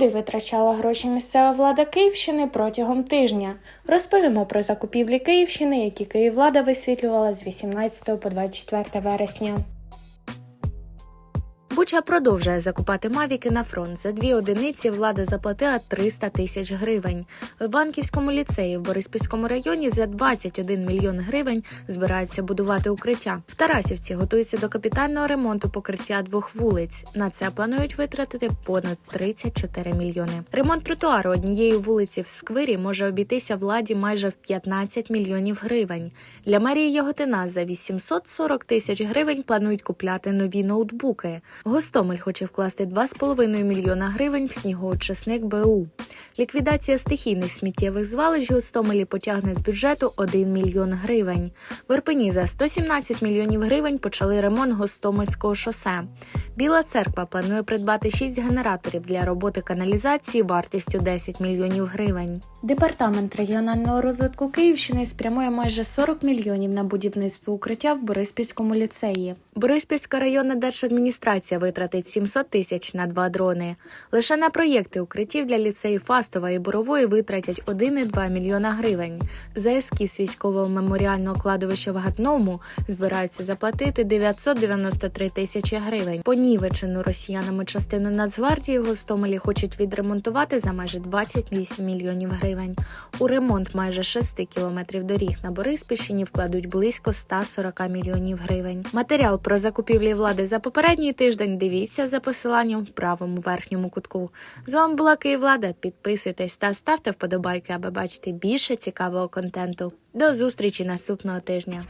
Куди витрачала гроші місцева влада Київщини протягом тижня? Розповімо про закупівлі Київщини, які Київлада висвітлювала з 18 по 24 вересня. Буча продовжує закупати мавіки на фронт. За дві одиниці влада заплатила 300 тисяч гривень. В Банківському ліцеї в Бориспільському районі за 21 мільйон гривень збираються будувати укриття. В Тарасівці готуються до капітального ремонту покриття двох вулиць. На це планують витратити понад 34 мільйони. Ремонт тротуару однієї вулиці в сквирі може обійтися владі майже в 15 мільйонів гривень. Для мерії Яготина за 840 тисяч гривень планують купляти нові ноутбуки. Гостомель хоче вкласти 2,5 мільйона гривень в снігоочисник БУ. Ліквідація стихійних сміттєвих звалищ Гостомелі потягне з бюджету 1 мільйон гривень. В Ірпені за 117 мільйонів гривень почали ремонт Гостомельського шосе. Біла церква планує придбати 6 генераторів для роботи каналізації вартістю 10 мільйонів гривень. Департамент регіонального розвитку Київщини спрямує майже 40 мільйонів на будівництво укриття в Бориспільському ліцеї. Бориспільська районна держадміністрація витратить 700 тисяч на два дрони. Лише на проєкти укриттів для ліцеїв Фастова і Борової витратять 1,2 мільйона гривень. За ескіз військового меморіального кладовища в Гатному збираються заплатити 993 тисячі гривень. Понівечену росіянами частину Нацгвардії Гостомелі хочуть відремонтувати за майже 28 мільйонів гривень. У ремонт майже 6 кілометрів доріг на Бориспільщині вкладуть близько 140 мільйонів гривень. Матеріал про закупівлі влади за попередній тиждень дивіться за посиланням в правому верхньому кутку. З вами була Київлада. Підписуйтесь та ставте вподобайки, аби бачити більше цікавого контенту. До зустрічі наступного тижня.